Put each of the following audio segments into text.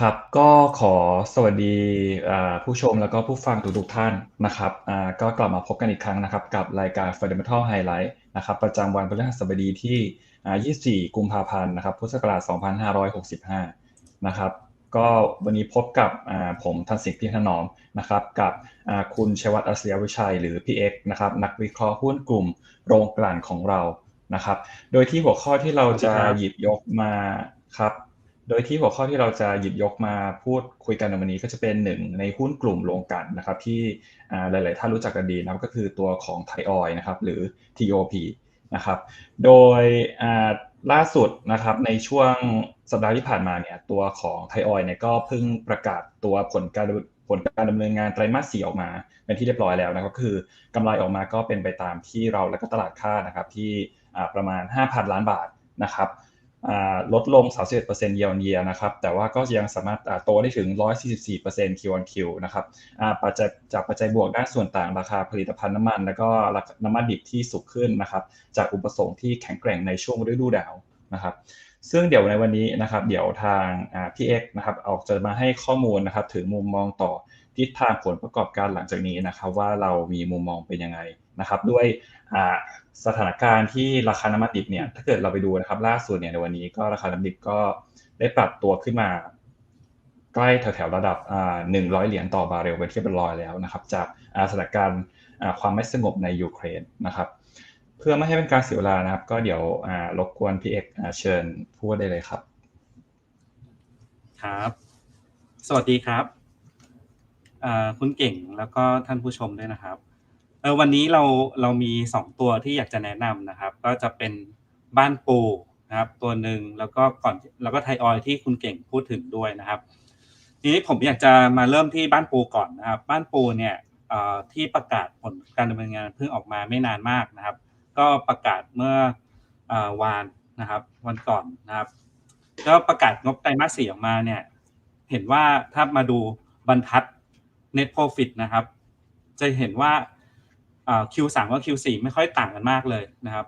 ครับ ก็ขอสวัสดีผู้ชมแล้วก็ผู้ฟังทุกๆท่านนะครับก็กลับมาพบกันอีกครั้งนะครับ กับรายการ Fundamental Highlight นะครับ ประจำวันพฤหัสบดีที่ 24 กุมภาพันธ์นะครับพุทธศักราช 2565 นะครับ ก็วันนี้พบกับผมทันสิทธิ์พี่ถนอมนะครับ กับคุณชัยวัฒน์อัศยวิชัยหรือพี่เอ็กนะครับ นักวิเคราะห์หุ้นกลุ่มโรงกลั่นของเรานะครับ โดยที่หัวข้อที่เราจะหยิบยกมาครับ โดยที่หัวข้อที่เราจะหยิบยกมาพูดคุยกันในวันนี้ก็จะเป็นหนึ่งในหุ้นกลุ่มโรงกันนะครับ ที่หลาย ๆ ท่านรู้จักกันดีนะครับก็คือตัวของไทยออยนะครับ หรือ TOP นะครับ โดยล่าสุดนะครับในช่วงสัปดาห์ที่ผ่านมาเนี่ยตัวของไทยออยเนี่ยก็เพิ่งประกาศตัวผลการผลการดำเนินงานไตรมาสสี่ออกมา เป็นที่เรียบร้อยแล้วนะครับคือกำไรออกมาก็เป็นไปตามที่เราและก็ตลาดคาดนะครับที่ประมาณ 5,000 ล้านบาทนะครับ ลดลง 31% year on year นะครับ แต่ว่าก็ยังสามารถโตได้ถึง 144% Q on Q นะครับปัจจัยจากปัจจัยบวกด้านส่วนต่างราคาผลิตภัณฑ์น้ำมัน แล้วก็น้ำมันดิบที่สูงขึ้นนะครับ จากอุปสงค์ที่แข็งแกร่งในช่วงฤดูหนาวนะครับ ซึ่งเดี๋ยวในวันนี้นะครับ เดี๋ยวทางพี่เอ็กนะครับออกจะมาให้ข้อมูลนะครับ ถึงมุมมองต่อทิศทางผลประกอบการหลังจากนี้นะครับ ว่าเรามีมุมมองเป็นยังไง นะครับด้วยสถานการณ์ที่ราคาน้ำมันดิบเนี่ยถ้าเกิดเราไปดูนะครับล่าสุดเนี่ยในวันนี้ก็ราคาน้ำดิบก็ได้ปรับตัวขึ้นมา ใกล้แถวๆระดับหนึ่งร้อยเหรียญต่อบาร์เรลเป็นที่เป็นรอยแล้วนะครับ จากสถานการณ์ความไม่สงบในยูเครนนะครับ เพื่อไม่ให้เป็นการเสียเวลานะครับ ก็เดี๋ยวรบกวนพี่เอกเชิญพูดได้เลยครับ ครับ สวัสดีครับคุณเก่งแล้วก็ท่านผู้ชมด้วยนะครับ เออวันนี้เราเรามีสองตัวที่อยากจะแนะนำนะครับ ก็จะเป็นบ้านปูนะครับ ตัวหนึ่งแล้วก็ก่อนแล้วก็ไทออยที่คุณเก่งพูดถึงด้วยนะครับทีนี้ผมอยากจะมาเริ่มที่บ้านปูก่อนนะครับ บ้านปูเนี่ยที่ประกาศผลการดำเนินงานเพิ่งออกมาไม่นานมากนะครับ ก็ประกาศเมื่อวานนะครับ วันก่อนนะครับ ก็ประกาศงบไตรมาสสี่ออกมาเนี่ย เห็นว่าถ้ามาดูบรรทัด net profit นะครับ จะเห็นว่า Q3 กับ Q4 ไม่ค่อยต่างกันมากเลยนะครับ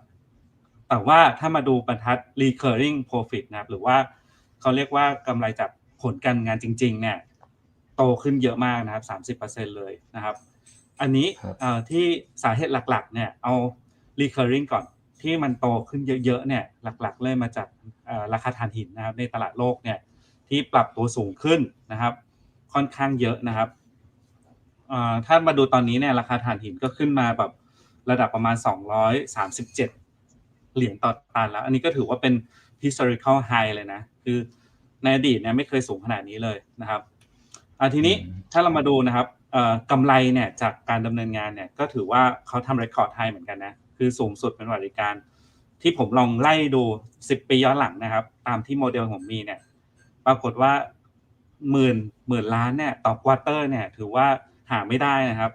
แต่ว่าถ้ามาดูบรรทัด recurring profit นะครับ หรือว่าเขาเรียกว่ากำไรจากผลการงานจริง ๆ เนี่ย โตขึ้นเยอะมากนะครับ30%เลยนะครับ อันนี้ที่สาเหตุหลักๆ เนี่ยเอา recurring ก่อนที่มันโตขึ้นเยอะๆ เนี่ยหลักๆ เลยมาจากราคาถ่านหินนะครับ ในตลาดโลกเนี่ยที่ปรับตัวสูงขึ้นนะครับ ค่อนข้างเยอะนะครับ ถ้ามาดูตอนนี้เนี่ยราคาถ่านหินก็ขึ้นมาแบบระดับประมาณ 237 เหรียญต่อตันแล้ว อันนี้ก็ถือว่าเป็น historical high เลยนะ คือในอดีตเนี่ยไม่เคยสูงขนาดนี้เลยนะครับทีนี้ถ้าเรามาดูนะครับกำไรเนี่ยจากการดำเนินงานเนี่ยก็ถือว่าเขาทำ record high เหมือนกันนะ คือสูงสุดเป็นวัติการ ที่ผมลองไล่ดู 10 ปีย้อนหลังนะครับ ตามที่โมเดลผมมีเนี่ยปรากฏว่าหมื่นหมื่นล้านเนี่ยต่อควอเตอร์เนี่ยถือว่า หาไม่ได้นะครับ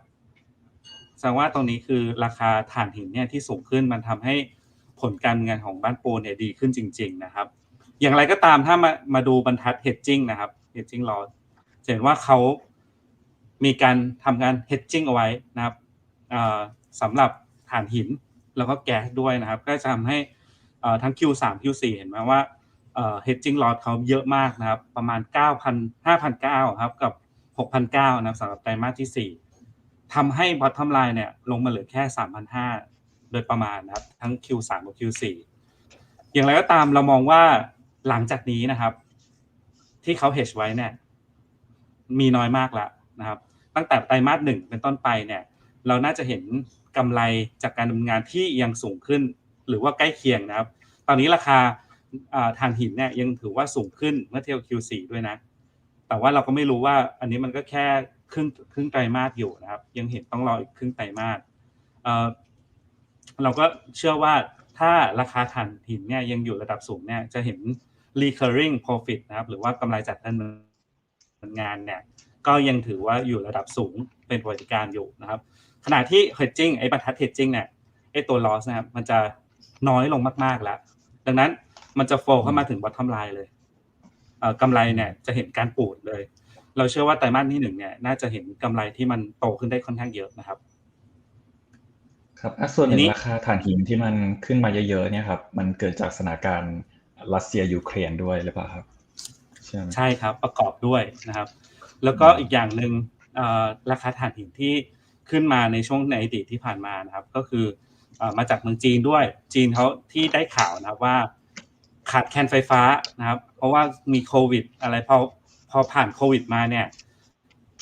แสดงว่าตรงนี้คือราคาถ่านหินเนี่ยที่สูงขึ้นมันทำให้ผลการเงินของบ้านปูเนี่ยดีขึ้นจริง ๆ นะครับ อย่างไรก็ตามถ้ามามาดูบรรทัด hedging นะครับ hedging loss จะเห็นว่าเขามีการทำงาน hedging เอาไว้นะครับสำหรับถ่านหินแล้วก็แก๊สด้วยนะครับ ก็จะทำให้ทั้ง Q3 Q4 เห็นไหมว่า hedging loss เขาเยอะมากนะครับ ประมาณ 9,000 5,900ครับกับ 6,900นะสำหรับไตรมาสที่ 4ทำให้ bottom line เนี่ยลงมาเหลือแค่3,500โดยประมาณนะครับ ทั้ง Q3 กับ Q4 อย่างไรก็ตามเรามองว่าหลังจากนี้นะครับ ที่เขา hedge ไว้เนี่ยมีน้อยมากแล้วนะครับ ตั้งแต่ไตรมาสหนึ่งเป็นต้นไปเนี่ย เราน่าจะเห็นกำไรจากการดำเนินงานที่ยังสูงขึ้น หรือว่าใกล้เคียงนะครับ ตอนนี้ราคาถ่านหินเนี่ยยังถือว่าสูงขึ้นเมื่อเทียบ Q4 ด้วยนะ แต่ว่าเราก็ไม่รู้ว่าอันนี้มันก็แค่ครึ่งครึ่งไตรมาสอยู่นะครับ ยังเห็นต้องรออีกครึ่งไตรมาสเราก็เชื่อว่าถ้าราคาถ่านหินเนี่ยยังอยู่ระดับสูงเนี่ยจะเห็น recurring profit นะครับหรือว่ากำไรจากการดำเนินงานเนี่ยก็ยังถือว่าอยู่ระดับสูงเป็นประวัติการอยู่นะครับ ขณะที่ hedging ไอ้บรรทัด hedging เนี่ยไอ้ตัว loss นะครับมันจะน้อยลงมากๆแล้ว ดังนั้นมันจะโฟเข้ามาถึง bottom line เลย กำไรเนี่ยจะเห็นการปูดเลย เราเชื่อว่าไตรมาสที่หนึ่งเนี่ยน่าจะเห็นกำไรที่มันโตขึ้นได้ค่อนข้างเยอะนะครับ ครับส่วนหนึ่งราคาถ่านหินที่มันขึ้นมาเยอะๆเนี่ยครับ มันเกิดจากสถานการณ์รัสเซียยูเครนด้วยหรือเปล่าครับใใช่ไหมใช่ครับประกอบด้วยนะครับ แล้วก็อีกอย่างหนึ่งเอ่อราคาถ่านหินที่ขึ้นมาในช่วงในอดีตที่ผ่านมานะครับ ก็คือเอ่อมาจากเมืองจีนด้วย จีนเขาที่ได้ข่าวนะครับว่า ขาดแคลนไฟฟ้านะครับ เพราะว่ามีโควิด อะไรพอพอผ่านโควิดมาเนี่ย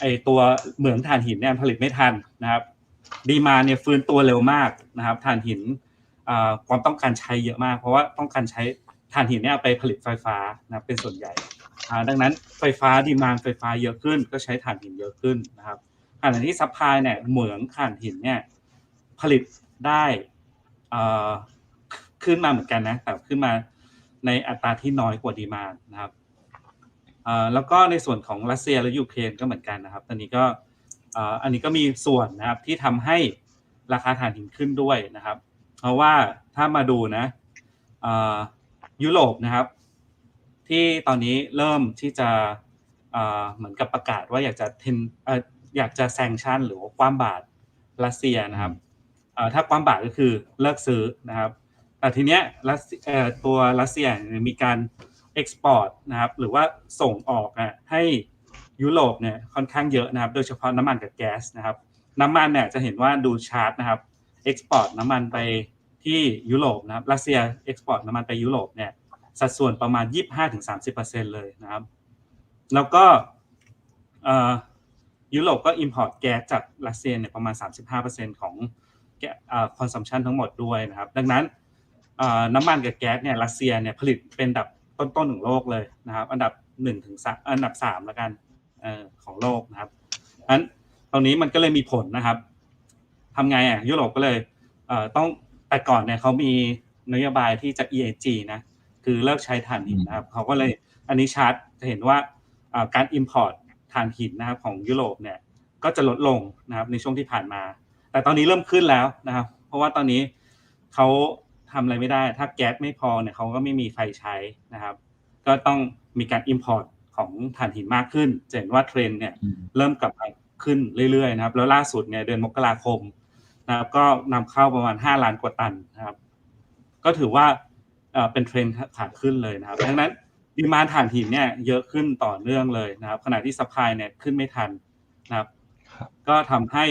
ไอตัวเหมืองถ่านหินเนี่ยผลิตไม่ทันนะครับ ดีมาเนี่ยฟื้นตัวเร็วมากนะครับถ่านหินความต้องการใช้เยอะมาก เพราะว่าต้องการใช้ถ่านหินเนี่ยไปผลิตไฟฟ้านะเป็นส่วนใหญ่ ดังนั้นไฟฟ้าดีมานไฟฟ้าเยอะขึ้น ก็ใช้ถ่านหินเยอะขึ้นนะครับขณะที่ซัพพลายเนี่ยเหมืองถ่านหินเนี่ยผลิตได้อ่าขึ้นมาเหมือนกันนะแต่ขึ้นมา ในอัตราที่น้อยกว่าดีมานนะครับแล้วก็ในส่วนของรัสเซียและยูเครนก็เหมือนกันนะครับ ตอนนี้ก็อันนี้ก็มีส่วนนะครับที่ทำให้ราคาถ่านหินขึ้นด้วยนะครับ เพราะว่าถ้ามาดูนะยุโรปนะครับ ที่ตอนนี้เริ่มที่จะเหมือนกับประกาศว่าอยากจะเทนเอ่อยากจะแซงชั่นหรือว่าความบาตรรัสเซียนะครับถ้าความบาตรก็คือเลิกซื้อนะครับ แต่ทีเนี้ยรัสเอ่อตัวรัสเซียเนี่ยมีการเอ็กซ์พอร์ตนะครับหรือว่าส่งออกอะให้ยุโรปเนี่ยค่อนข้างเยอะนะครับ โดยเฉพาะน้ำมันกับแก๊สนะครับ น้ำมันเนี่ยจะเห็นว่าดูชาร์ตนะครับเอ็กซ์พอร์ตน้ำมันไปที่ยุโรปนะครับรัสเซียเอ็กซ์พอร์ตน้ำมันไปยุโรปเนี่ยสัดส่วนประมาณ 25-30%เลยนะครับ แล้วก็เอ่อยุโรปก็ import แก๊สจากรัสเซียเนี่ยประมาณ 35%ของแก๊สเอ่อ consumption ทั้งหมดด้วยนะครับ ดังนั้น น้ำมันกับแก๊สเนี่ยรัสเซียเนี่ยผลิตเป็นอันดับต้นๆของโลกเลยนะครับ อันดับ1ถึง3อันดับ3แล้วกันอของโลกนะครับอันตรงนี้มันก็เลยมีผลนะครับทำไงอะยุโรปก็เลยเอต้องแต่ก่อนเนี่ยเขามีนโยบายที่จะ EAG นะคือเลิกใช้ถ่านหินนะครับเขาก็เลยอันนี้ชาร์ตจะเห็นว่าอ่าการ Import ถ่านหินนะครับของยุโรปเนี่ยก็จะลดลงนะครับในช่วงที่ผ่านมา แต่ตอนนี้เริ่มขึ้นแล้วนะครับ เพราะว่าตอนนี้เขา ทำอะไรไม่ได้ ถ้าแก๊สไม่พอเนี่ยเขาก็ไม่มีไฟใช้นะครับ ก็ต้องมีการ Import ของถ่านหินมากขึ้นจะเห็นว่าเทรนด์เนี่ยอืมเริ่มกลับมาขึ้นเรื่อยๆนะครับ แล้วล่าสุดเนี่ยเดือนมกราคมนะครับ ก็นำเข้าประมาณ 5 ล้านกว่าตันนะครับ ก็ถือว่าเอ่อเป็นเทรนด์ขาขึ้นเลยนะครับดังนั้นดีมานถ่านหินเนี่ยเยอะขึ้นต่อเนื่องเลยนะครับ ขณะที่สปายเนี่ยขึ้นไม่ทันนะครับครับก็ทำให้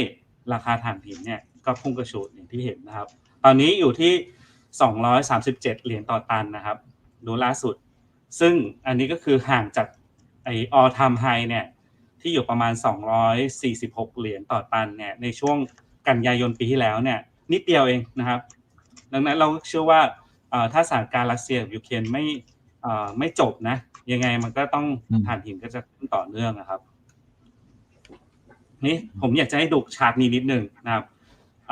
ราคาถ่านหินเนี่ยก็พุ่งกระฉูดอย่างที่เห็นนะครับ ตอนนี้อยู่ที่ 237 เหรียญต่อตันนะครับ ดูล่าสุด ซึ่งอันนี้ก็คือห่างจากไอ all time high เนี่ยที่อยู่ประมาณ 246 เหรียญต่อตันเนี่ยในช่วงกันยายนปีที่แล้วเนี่ยนิดเดียวเองนะครับ ดังนั้นเราเชื่อว่าเอ่อถ้าสถานการณ์รัสเซียกับยูเครนไม่เอ่อไม่จบนะ ยังไงมันก็ต้องอืมถ่านหินก็จะขึ้นต่อเนื่องนะครับ นี่ผมอยากจะให้ดูชาร์ตนี้นิดนึงนะครับ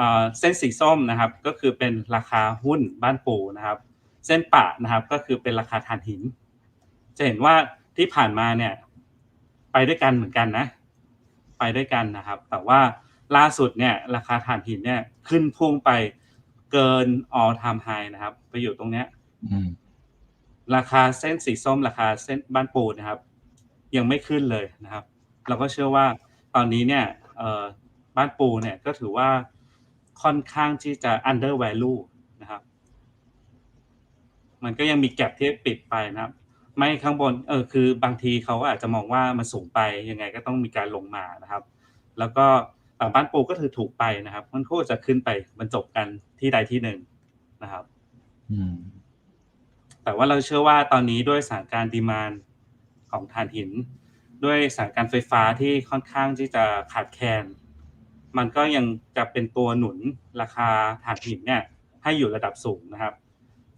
เอ่อเส้นสีส้มนะครับก็คือเป็นราคาหุ้นบ้านปูนะครับ เส้นปะนะครับก็คือเป็นราคาถ่านหิน จะเห็นว่าที่ผ่านมาเนี่ยไปด้วยกันเหมือนกันนะ ไปด้วยกันนะครับ แต่ว่าล่าสุดเนี่ยราคาถ่านหินเนี่ยขึ้นพุ่งไปเกิน all time high นะครับ ไปอยู่ตรงเนี้ยอืมราคาเส้นสีส้ม ราคาเส้นบ้านปูนะครับ ยังไม่ขึ้นเลยนะครับ เราก็เชื่อว่าตอนนี้เนี่ยเอ่อบ้านปูเนี่ยก็ถือว่า ค่อนข้างที่จะ under value นะครับ มันก็ยังมีแก็บที่ปิดไปนะครับ ไม่ข้างบนเออคือบางทีเขาอาจจะมองว่ามันสูงไปยังไงก็ต้องมีการลงมานะครับ แล้วก็เอ่อบ้านปูก็ถือถูกไปนะครับ มันก็จะขึ้นไปบรรจบกันที่ใดที่หนึ่งนะครับอืมแต่ว่าเราเชื่อว่าตอนนี้ด้วยสถานการณ์ดีมานของถ่านหิน ด้วยสถานการณ์ไฟฟ้าที่ค่อนข้างที่จะขาดแคลน มันก็ยังจะเป็นตัวหนุนราคาถ่านหินเนี่ยให้อยู่ระดับสูงนะครับ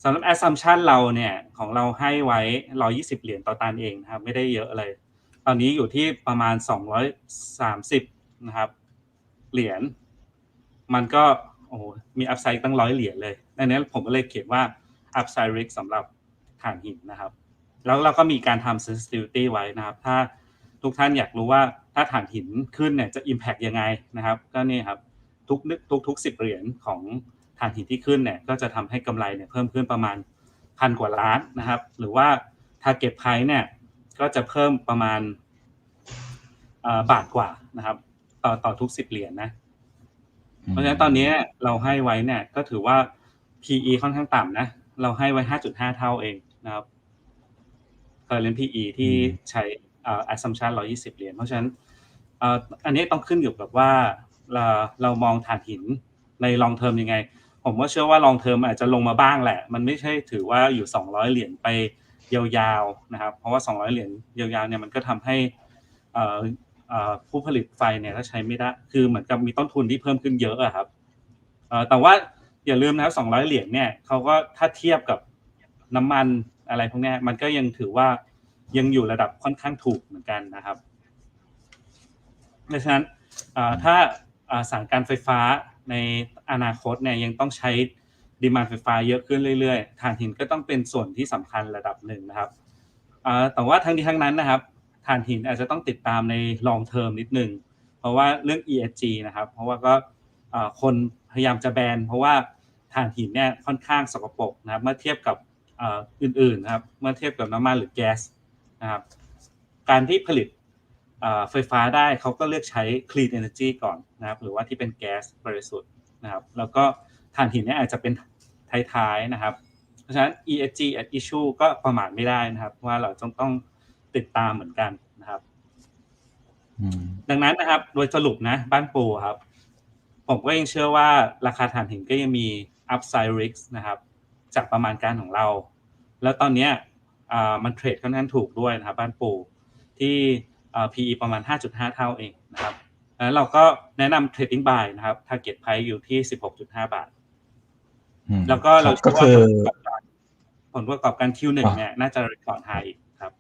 สำหรับ assumption เราเนี่ยของเราให้ไว้ 120 เหรียญต่อตันเองนะครับ ไม่ได้เยอะเลย ตอนนี้อยู่ที่ประมาณ 230 นะครับ เหรียญมันก็โอ้มีอัพไซด์ตั้งร้อยเหรียญเลยดังนั้นผมก็เลยเขียนว่า upside risk สำหรับถ่านหินนะครับ แล้วเราก็มีการทำ sensitivity ไว้นะครับ ถ้าทุกท่านอยากรู้ว่า ถ้าถ่านหินขึ้นเนี่ยจะ impact ยังไงนะครับ ก็นี่ครับทุกนึกทุกทุกสิบเหรียญของถ่านหินที่ขึ้นเนี่ยก็จะทำให้กำไรเนี่ยเพิ่มขึ้นประมาณพันกว่าล้านนะครับ หรือว่า target price เนี่ยก็จะเพิ่มประมาณเอ่อบาทกว่านะครับ ต่อต่อทุกสิบเหรียญนะ เพราะฉะนั้นตอนนี้เราให้ไว้เนี่ย ก็ถือว่า PE ค่อนข้างต่ำนะ เราให้ไว้ 5.5 เท่าเองนะครับ current PE ที่ อืมช้เอ่อ assumption 120เหรียญเพราะฉะนั้นอ่ออันนี้ต้องขึ้นอยู่กับว่าเราเรามองฐานหินใน long term ยังไง ผมว่าเชื่อว่า long term อาจจะลงมาบ้างแหละ มันไม่ใช่ถือว่าอยู่ 200 เหรียญไปยาวๆนะครับ เพราะว่า 200 เหรียญยาวๆเนี่ยมันก็ทำให้อ่อเอ่อผู้ผลิตไฟเนี่ยถ้าใช้ไม่ได้ คือเหมือนกับมีต้นทุนที่เพิ่มขึ้นเยอะอะครับอ่อแต่ว่าอย่าลืมนะครับ200 เหรียญเนี่ยเขาก็ถ้าเทียบกับน้ำมันอะไรพวกนี้มันก็ยังถือว่า ยังอยู่ระดับค่อนข้างถูกเหมือนกันนะครับเพราะฉะนั้นถ้าเอ่อสายการไฟฟ้าในอนาคตเนี่ยยังต้องใช้ดีมานไฟฟ้าเยอะขึ้นเรื่อยๆถ่านหินก็ต้องเป็นส่วนที่สำคัญระดับหนึ่งนะครับแต่ว่าทั้งนี้ทั้งนั้นนะครับถ่านหินอาจจะต้องติดตามใน long term นิดนึง เพราะว่าเรื่อง ESG นะครับ เพราะว่าก็คนพยายามจะแบน เพราะว่าถ่านหินเนี่ยค่อนข้างสกปรกนะครับ เมื่อเทียบกับอื่นๆนะครับ เมื่อเทียบกับน้ำมันหรือแก๊ส นะครับการที่ผลิตเอ่อไฟฟ้าได้เขาก็เลือกใช้ clean energy ก่อนนะครับหรือว่าที่เป็นแก๊สบริสุทธิ์นะครับแล้วก็ถ่านหินเนี่ยอาจจะเป็นท้ายๆนะครับ เพราะฉะนั้น ESG at issue ก็ประมาทไม่ได้นะครับ ว่าเราต้องต้องติดตามเหมือนกันนะครับอืมดังนั้นนะครับโดยสรุปนะบ้านปูครับ ผมก็ยังเชื่อว่าราคาถ่านหินก็ยังมี upside risk นะครับ จากประมาณการของเรา แล้วตอนเนี้ยอ่า มันเทรดค่อนข้างถูกด้วยนะครับบ้านปูที่อ่า PE ประมาณ 5.5 เท่าเองนะครับแล้วเราก็แนะนำ trading buy นะครับ target price อยู่ที่ 16.5 บาทอืมแล้วก็เราครับก็คือผลประกอบการ Q1 เนี่ยน่าจะ record high อีกครับ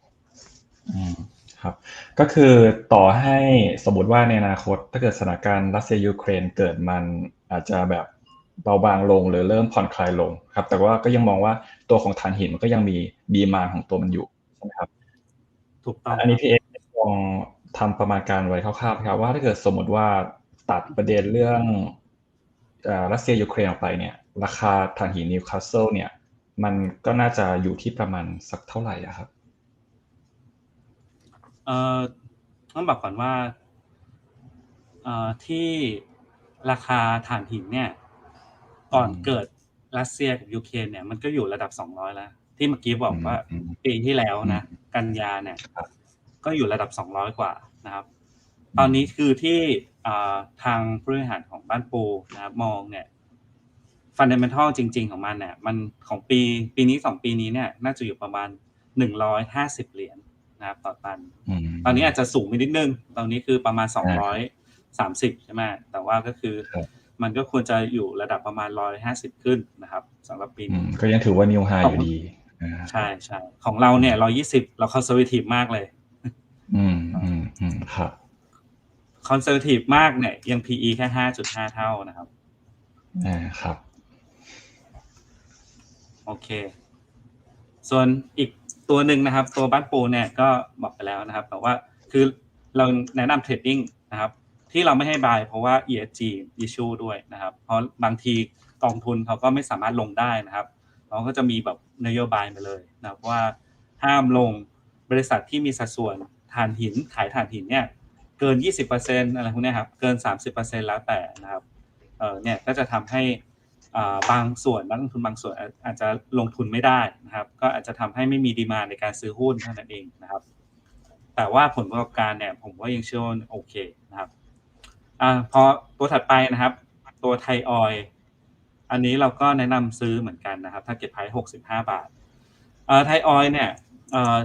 อืมครับก็คือต่อให้สมมติว่าในอนาคตถ้าเกิดสถานการณ์รัสเซียยูเครนเกิดมันอาจจะแบบเบาบางลงหรือเริ่มผ่อนคลายลงครับ แต่ว่าก็ยังมองว่า ตัวของถ่านหินมันก็ยังมีบีมานของตัวมันอยู่ใช่ไหมครับถูกต้องอันนี้พี่เอ็กลองทำประมาณการไว้คร่าวๆครับว่าถ้าเกิดสมมติว่าตัดประเด็นเรื่องเอ่อรัสเซียยูเครนออกไปเนี่ย ราคาถ่านหินนิวคาสเซิลเนี่ย มันก็น่าจะอยู่ที่ประมาณสักเท่าไหร่อะครับเอ่อต้องบอกก่อนว่าเอ่อที่ราคาถ่านหินเนี่ย ก่อนอืมเกิด รัสเซียกับยูเครนเนี่ยมันก็อยู่ระดับ200แล้ว ที่เมื่อกี้บอกว่าอืมปีที่แล้วนะอืมกันยาเนี่ยครับก็อยู่ระดับ200กว่านะครับ ตอนนี้คือที่อ่าทางผู้บริหารของบ้านปูนะครับมองเนี่ยฟันเดเมนทัลจริง ๆ ของมันเนี่ยมันของปีปีนี้สองปีนี้เนี่ย น่าจะอยู่ประมาณ150เหรียญนะครับต่อตันอืมตอนนี้อาจจะสูงไปนิดนึง ตอนนี้คือประมาณอ่า230ใช่ไหมแต่ว่าก็คือครับ มันก็ควรจะอยู่ระดับประมาณ150ขึ้นนะครับสำหรับปีอืนี้มก็ยังถือว่านิวไฮขอองยู่ดีอ่าใช่ใช่ของเราเนี่ย120เราคอนเซอร์ t ทีฟมากเลย อืมอืมอืมครับคอนเซอร์ t ทีฟมากเนี่ยยัง PE แค่5.5เท่านะครับอ่าครับ โอเค ส่วนอีกตัวหนึ่งนะครับ ตัวบ้านปูเนี่ยก็บอกไปแล้วนะครับแต่ว่าคือเราแนะนำเทรดดิ้งนะครับ ที่เราไม่ให้บายเพราะว่า ESG issue ด้วยนะครับ เพราะบางทีกองทุนเขาก็ไม่สามารถลงได้นะครับเขาก็จะมีแบบนโยบายมาเลยนะครับว่าห้ามลงบริษัทที่มีสัดส่วนถ่านหินขายถ่านหินเนี่ยเกิน 20%อะไรพวกนี้ครับเกิน 30%แล้วแต่นะครับเออเนี่ยก็จะทำให้บางส่วนนักลงทุนบางส่วนอาจจะลงทุนไม่ได้นะครับ ก็อาจจะทำให้ไม่มีดีมาในการซื้อหุ้นเท่านั้นเองนะครับ แต่ว่าผลประกอบการเนี่ยผมก็ยังเชื่อว่าโอเคนะครับ อ่าพอตัวถัดไปนะครับ ตัวไทยออยอันนี้เราก็แนะนำซื้อเหมือนกันนะครับถ้าเก็บไพ่หกสิบห้าบาทอ่อไทยออยเนี่ยเอ่อ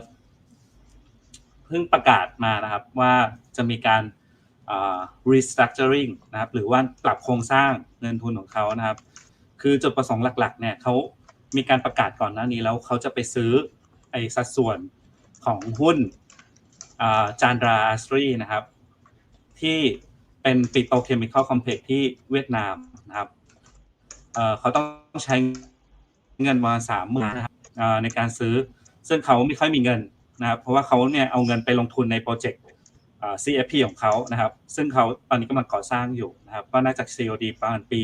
เพิ่งประกาศมานะครับว่าจะมีการ restructuring นะครับหรือว่าปรับโครงสร้างเงินทุนของเขานะครับ คือจุดประสงค์หลักๆเนี่ยเขามีการประกาศก่อนหน้านี้แล้วเขาจะไปซื้อไอ้สัดส่วนของหุ้นจานดราอาสตรีนะครับ ที่ เป็นปิโตรเคมีคอลคอมเพล็กที่เวียดนามนะครับเอ่อเขาต้องใช้เงินมาสามหมื่นนะครับอ่าในการซื้อ ซึ่งเขาไม่ค่อยมีเงินนะครับเพราะว่าเขาเนี่ยเอาเงินไปลงทุนในโปรเจกต์อ่า CFP ของเขานะครับ ซึ่งเขาตอนนี้กำลังก่อสร้างอยู่นะครับ ก็น่าจะ COD ประมาณปี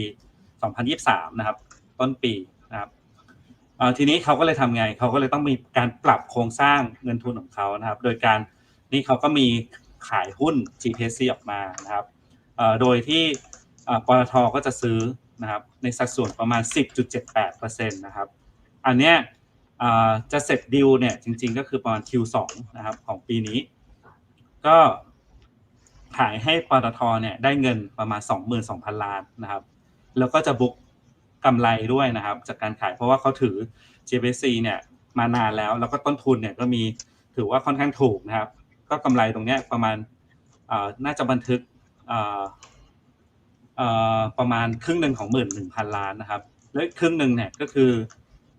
2023 นะครับ ต้นปีนะครับอ่าทีนี้เขาก็เลยทำไงเขาก็เลยต้องมีการปรับโครงสร้างเงินทุนของเขานะครับ โดยการนี่เขาก็มีขายหุ้น GPC ออกมานะครับเอ่อ โดยที่ปตทก็จะซื้อนะครับในสัดส่วนประมาณ 10.78%นะครับ อันเนี้ยจะเสร็จดิวเนี่ยจริงๆก็คือประมาณ Q2 นะครับของปีนี้ ก็ขายให้ปตทเนี่ยได้เงินประมาณ 22,000 ล้านนะครับ แล้วก็จะบุกกำไรด้วยนะครับ จากการขายเพราะว่าเขาถือ JPC เนี่ยมานานแล้ว แล้วก็ต้นทุนเนี่ยก็มีถือว่าค่อนข้างถูกนะครับ ก็กำไรตรงเนี้ยประมาณน่าจะบันทึก ประมาณครึ่งหนึ่งของหมื่นหนึ่งพันล้านนะครับ และครึ่งหนึ่งเนี่ยก็คือ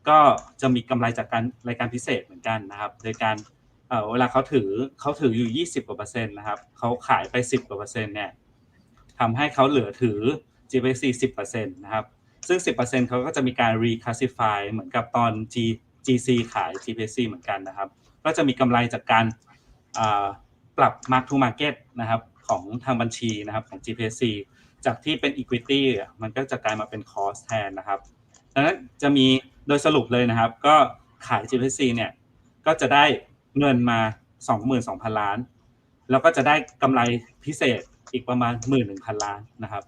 ก็จะมีกำไรจากการรายการพิเศษเหมือนกันนะครับ โดยการเวลาเขาถือเขาถืออยู่ 20กว่าเปอร์เซ็นต์นะครับเขาขายไป 10กว่าเปอร์เซ็นต์เนี่ยทำให้เขาเหลือถือ GPC 10เปอร์เซ็นต์นะครับ ซึ่ง 10%เซ็นต์เขาก็จะมีการ reclassify เหมือนกับตอน G GC ขาย GPC เหมือนกันนะครับ ก็จะมีกำไรจากการปรับ mark to market นะครับ ของทางบัญชีนะครับของ GPC จากที่เป็น equity มันก็จะกลายมาเป็น cost แทนนะครับดังนั้นจะมีโดยสรุปเลยนะครับ ก็ขาย GPC เนี่ยก็จะได้เงินมา 22,000 ล้าน แล้วก็จะได้กำไรพิเศษอีกประมาณ 11,000 ล้านนะครับ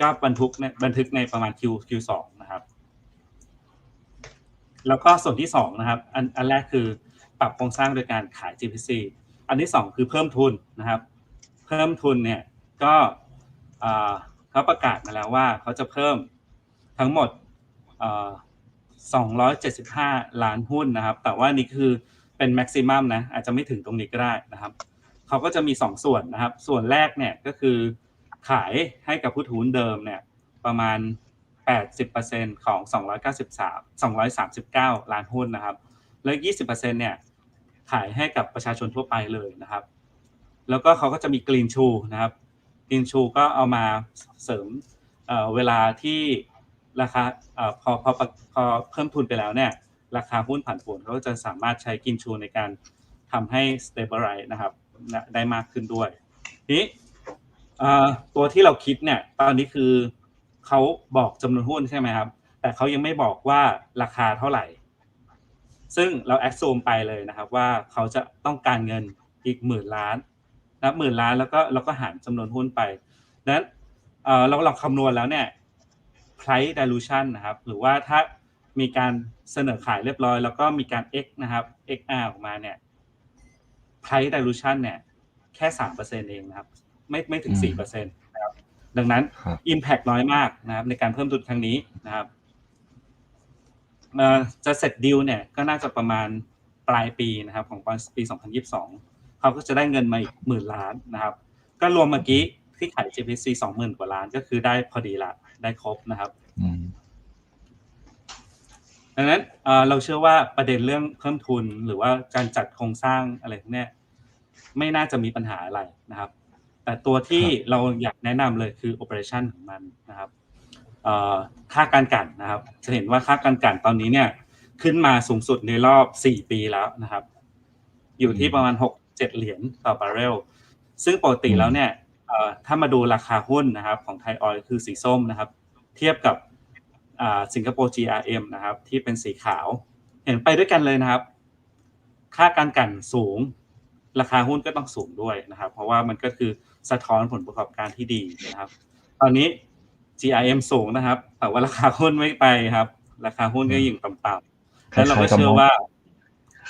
ก็บันทึกในบันทึกในประมาณ Q Q2 นะครับ แล้วก็ส่วนที่สองนะครับอันอันแรกคือปรับโครงสร้างโดยการขาย GPC อันที่สองคือเพิ่มทุนนะครับ เพิ่มทุนเนี่ยก็เขาประกาศมาแล้วว่าเขาจะเพิ่มทั้งหมด 275 ล้านหุ้นนะครับ แต่ว่านี่คือเป็นแม็กซิมัมนะอาจจะไม่ถึงตรงนี้ก็ได้นะครับเขาก็จะมี 2 ส่วนนะครับ ส่วนแรกเนี่ยก็คือขายให้กับผู้ถือหุ้นเดิมเนี่ยประมาณ 80%ของ 293 239 ล้านหุ้นนะครับ แล้ว20%เนี่ยขายให้กับประชาชนทั่วไปเลยนะครับ แล้วก็เขาก็จะมีกรีนชูนะครับกรีนชูก็เอามาเสริมเเวลาที่ราคาเอ่อพอพอพอเพิ่มทุนไปแล้วเนี่ยราคาหุ้นผันผวนเขาก็จะสามารถใช้กินชูในการทำให้ stabilize นะครับได้มากขึ้นด้วยนี่ตัวที่เราคิดเนี่ยตอนนี้คือเขาบอกจำนวนหุ้นใช่ไหมครับ แต่เขายังไม่บอกว่าราคาเท่าไหร่ ซึ่งเราแอดซูมไปเลยนะครับว่าเขาจะต้องการเงินอีกหมื่นล้าน นะหมื่นล้านแล้วก็เราก็หารจำนวนหุ้นไปดังนั้นเอ่อเราเราคำนวณแล้วเนี่ย price dilution นะครับ หรือว่าถ้ามีการเสนอขายเรียบร้อย แล้วก็มีการ X นะครับ XR ออกมาเนี่ย price dilution เนี่ย แค่สามเปอร์เซ็นเองนะครับ ไม่ไม่ถึงอืมสี่เปอร์เซ็นต์นะครับ ดังนั้นครับ impact น้อยมากนะครับ ในการเพิ่มทุนครั้งนี้นะครับเอ่อจะเสร็จดีลเนี่ยก็น่าจะประมาณปลายปีนะครับ ของปี 2022 เขาก็จะได้เงินมาอีกหมื่นล้านนะครับ ก็รวมเมื่อกี้ที่ขาย JPC สองหมื่นกว่าล้านก็คือได้พอดีละได้ครบนะครับอืมดังนั้นเอ่อเราเชื่อว่าประเด็นเรื่องเพิ่มทุนหรือว่าการจัดโครงสร้างอะไรพวกเนี้ยไม่น่าจะมีปัญหาอะไรนะครับ แต่ตัวที่ครับเราอยากแนะนำเลยคือ operation ของมันนะครับเอ่อค่าการกลันนะครับ จะเห็นว่าค่าการกลันตอนนี้เนี่ย ขึ้นมาสูงสุดในรอบ 4 ปีแล้วนะครับ อยู่ที่ประมาณ 6 7 เหรียญต่อบาร์เรลซึ่งปกติแล้วเนี่ยเอ่อถ้ามาดูราคาหุ้นนะครับของไทยออยล์คือสีส้มนะครับ เทียบกับอ่าสิงคโปร์ GRM นะครับ ที่เป็นสีขาว เห็นไปด้วยกันเลยนะครับ ค่าการกลั่นสูง ราคาหุ้นก็ต้องสูงด้วยนะครับ เพราะว่ามันก็คือสะท้อนผลประกอบการที่ดีนะครับ ตอนนี้ GRM สูงนะครับ แต่ว่าราคาหุ้นไม่ไปครับ ราคาหุ้นก็ยิ่งต่ำๆแล้วเราก็เชื่อว่า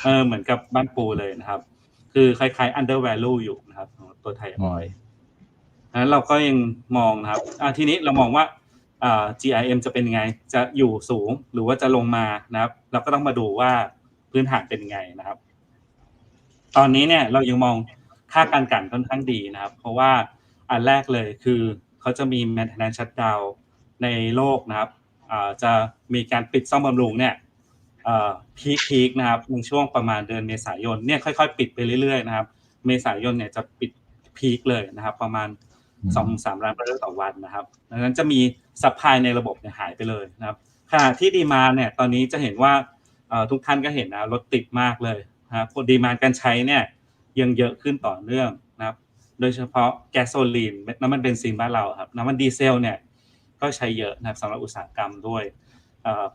เออเหมือนกับบ้านปูเลยนะครับ คือคล้ายๆ under value อยู่นะครับของตัวไทยออยล์นั้นเราก็ยังมองนะครับอ่าทีนี้เรามองว่าอ่า GIM จะเป็นยังไง จะอยู่สูงหรือว่าจะลงมานะครับ เราก็ต้องมาดูว่าพื้นฐานเป็นยังไงนะครับ ตอนนี้เนี่ยเรายังมองค่าการกลั่นค่อนข้างดีนะครับ เพราะว่าอันแรกเลยคือเขาจะมี maintenance shutdown ในโลกนะครับอ่าจะมีการปิดซ่อมบำรุงเนี่ย พีคพีคนะครับในช่วงประมาณเดือนเมษายนเนี่ยค่อยๆ ปิดไปเรื่อยๆนะครับ เมษายนเนี่ยจะปิดพีคเลยนะครับ ประมาณอืมสองสามล้านบาร์เรลต่อวันนะครับดังนั้นจะมีซัพพลายในระบบเนี่ยหายไปเลยนะครับขณะที่ดีมาเนี่ยตอนนี้จะเห็นว่าเอ่อทุกท่านก็เห็นนะรถติดมากเลยนะครับดีมาการใช้เนี่ยยังเยอะขึ้นต่อเนื่องนะครับ โดยเฉพาะแก๊สโซลีนน้ำมันเบนซินบ้านเราครับน้ำมันดีเซลเนี่ยก็ใช้เยอะนะครับสำหรับอุตสาหกรรมด้วยเอ่อ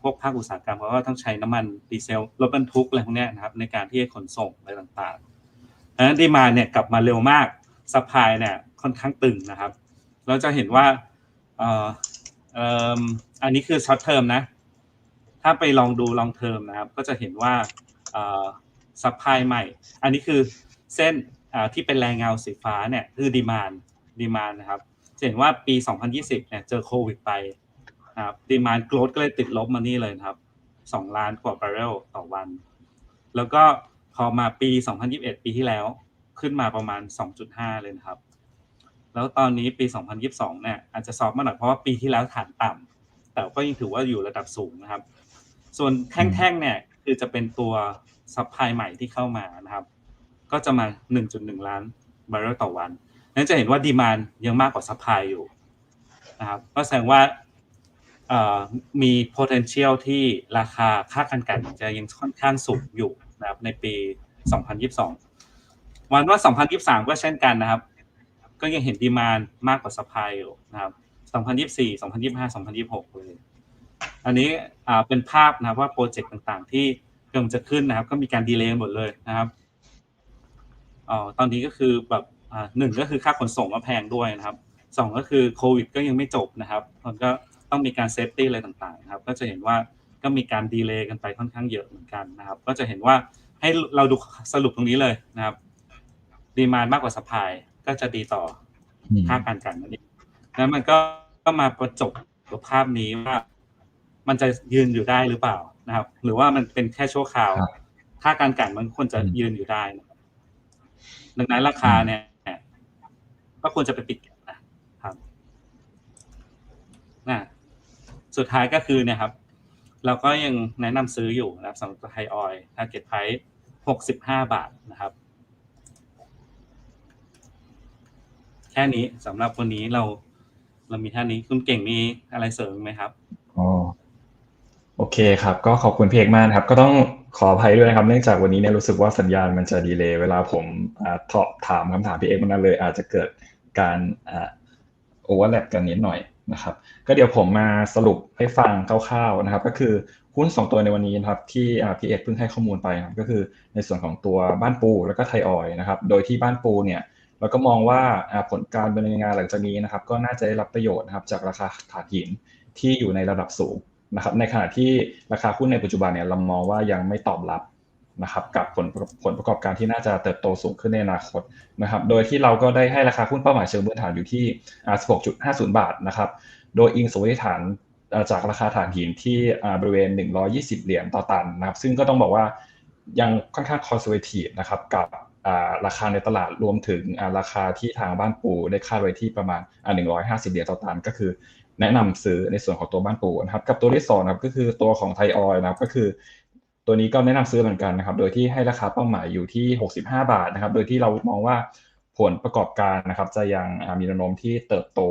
พวกภาคอุตสาหกรรมเพราะว่าต้องใช้น้ำมันดีเซลรถบรรทุกอะไรพวกนี้นะครับในการที่จะขนส่งอะไรต่างๆดังนั้นดีมาเนี่ยกลับมาเร็วมากซัพพลายเนี่ยค่อนข้างตึงนะครับ เราจะเห็นว่าอันนี้คือช็อตเทอมนะ ถ้าไปลองดูลองเทอมนะครับ ก็จะเห็นว่าซัพพลายใหม่ อันนี้คือเส้นที่เป็นแรงเงาสีฟ้าเนี่ยคือดีมานดีมานนะครับจะเห็นว่าปี 2020เนี่ยเจอโควิดไป ครับดีมานโกรดก็เลยติดลบมานี่เลยครับ2ล้านกว่าบาร์เรลต่อวัน แล้วก็พอมาปี 2021 ปีที่แล้วขึ้นมาประมาณ 2.5 เลยนะครับ แล้วตอนนี้ปี 2022 เนี่ยอาจจะซอฟมาหน่อยเพราะว่าปีที่แล้วฐานต่ำแต่ก็ยังถือว่าอยู่ระดับสูงนะครับ ส่วนแท่งๆ เนี่ยคือจะเป็นตัวซัพพลายใหม่ที่เข้ามานะครับ ก็จะมา 1.1 ล้านบาร์เรลต่อวัน นั้นจะเห็นว่าดีมานยังมากกว่าซัพพลายอยู่นะครับ ก็แสดงว่า มี potential ที่ราคาค่ากันกันจะยังค่อนข้างสูงอยู่นะครับในปี 2022 วันว่า 2023 ก็เช่นกันนะครับ ก็ยังเห็นดีมานมากกว่าซัพพลายอยู่นะครับ 2024 2025 2026 เลย อันนี้เป็นภาพนะครับว่าโปรเจกต์ต่างๆ ที่กำลังจะขึ้นนะครับ ก็มีการดีเลย์หมดเลยนะครับอ๋อตอนนี้ก็คือแบบหนึ่งก็คือค่าขนส่งก็แพงด้วยนะครับสองก็คือโควิด ก็ยังไม่จบนะครับมันก็ ต้องมีการเซฟตี้อะไรต่างๆนะครับ ก็จะเห็นว่าก็มีการดีเลย์กันไปค่อนข้างเยอะเหมือนกันนะครับ ก็จะเห็นว่าให้เราดูสรุปตรงนี้เลยนะครับ ดีมานมากกว่าสปายก็จะดีต่อค่าการกันนั่นเองนั้นมันก็ก็มาประจบกับภาพนี้ว่า มันจะยืนอยู่ได้หรือเปล่านะครับ หรือว่ามันเป็นแค่ชั่วคราวค่าการกันมันควรจะยืนอยู่ได้นะครับดังนั้นราคาเนี่ยก็ควรจะไปปิดนะครับนะ สุดท้ายก็คือเนี่ยครับเราก็ยังแนะนำซื้ออยู่นะครับสำหรับไทยออยล์ทาร์เก็ตไพรส์หกสิบห้าบาทนะครับ แค่นี้สำหรับวันนี้เราเรามีท่านี้คุณเก่งมีอะไรเสริมไหมครับอ๋อโอเคครับ ก็ขอบคุณพี่เอกมากครับ ก็ต้องขออภัยด้วยนะครับ เนื่องจากวันนี้เนี่ยรู้สึกว่าสัญญาณมันจะดีเลย์เวลาผมถามคำถามพี่เอกมันเลย อาจจะเกิดการโอเวอร์แลปกันนิดหน่อยนะครับ ก็เดี๋ยวผมมาสรุปให้ฟังคร่าวๆนะครับ ก็คือหุ้นสองตัวในวันนี้นะครับที่พี่เอกเพิ่งให้ข้อมูลไปนะครับก็คือในส่วนของตัวบ้านปูแล้วก็ไทยออยนะครับ โดยที่บ้านปูเนี่ยเราก็มองว่าผลการดำเนินงานหลังจากนี้นะครับ ก็น่าจะได้รับประโยชน์นะครับ จากราคาถ่านหินที่อยู่ในระดับสูงนะครับ ในขณะที่ราคาหุ้นในปัจจุบันเนี่ยเรามองว่ายังไม่ตอบรับ นะครับกับผลผลประกอบการที่น่าจะเติบโตสูงขึ้นในอนาคตนะครับโดยที่เราก็ได้ให้ราคาหุ้นเป้าหมายเชิงพื้นฐานอยู่ที่ 16.50 บาทนะครับโดยอิงสมมติฐานจากราคาถ่านหินที่บริเวณ 120 เหรียญต่อตันนะครับซึ่งก็ต้องบอกว่ายังค่อนข้างคอนเซอร์เวทีฟนะครับกับราคาในตลาดรวมถึงราคาที่ทางบ้านปูได้คาดไว้ที่ประมาณ 150 เหรียญต่อตันก็คือแนะนำซื้อในส่วนของตัวบ้านปูนะครับกับตัวที่2นะครับก็คือตัวของไทยออยนะครับก็คือ ตัวนี้ก็แนะนำซื้อเหมือนกันนะครับ โดยที่ให้ราคาเป้าหมายอยู่ที่ 65 บาทนะครับ โดยที่เรามองว่าผลประกอบการนะครับ จะยังมีแนวโน้มที่เติบโต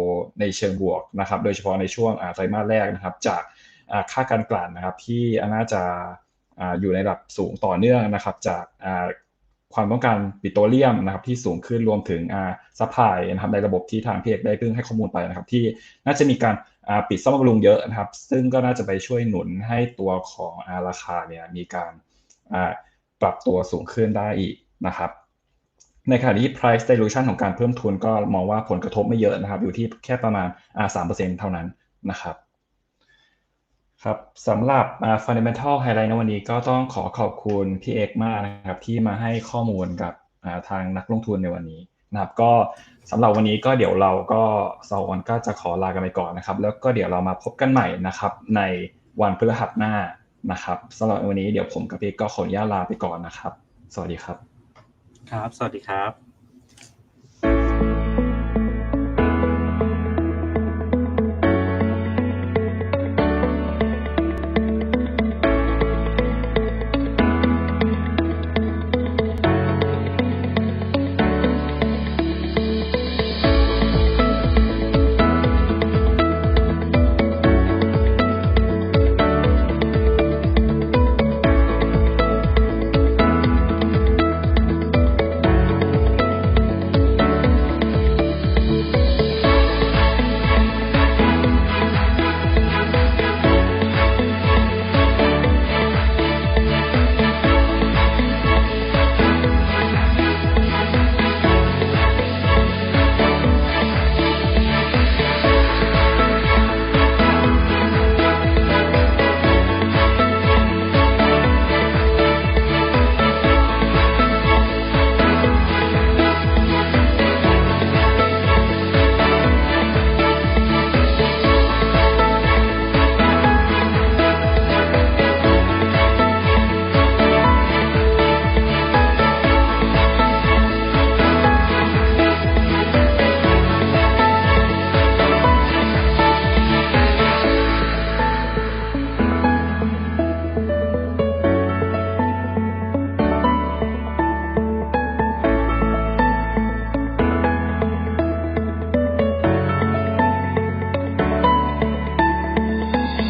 ในเชิงบวกนะครับ โดยเฉพาะในช่วงไตรมาสแรกนะครับ จากค่าการกลั่นนะครับ ที่น่าจะอยู่ในระดับสูงต่อเนื่องนะครับ จาก ความต้องการปิโตรเลียมนะครับที่สูงขึ้นรวมถึงอ่าซัพพลายนะครับในระบบที่ทางพีเอกได้เพิ่งให้ข้อมูลไปนะครับ ที่น่าจะมีการอ่าปิดซ่อมบำรุงเยอะนะครับ ซึ่งก็น่าจะไปช่วยหนุนให้ตัวของอาราคาเนี่ยมีการอ่าปรับตัวสูงขึ้นได้อีกนะครับในขณะที่ price dilution ของการเพิ่มทุนก็มองว่าผลกระทบไม่เยอะนะครับ อยู่ที่แค่ประมาณอ่าสามเปอร์เซ็นเท่านั้นนะครับ ครับสำหรับ fundamental highlight ในวันนี้ก็ต้องขอขอบคุณพี่เอกมากนะครับ ที่มาให้ข้อมูลกับทางนักลงทุนในวันนี้นะครับก็สำหรับวันนี้ก็เดี๋ยวเราก็สองวันก็จะขอลากันไปก่อนนะครับ แล้วก็เดี๋ยวเรามาพบกันใหม่นะครับ ในวันพฤหัสหน้านะครับสำหรับวันนี้เดี๋ยวผมกับพี่ก็ขออนุญาตลาไปก่อนนะครับ สวัสดีครับ ครับ สวัสดีครับ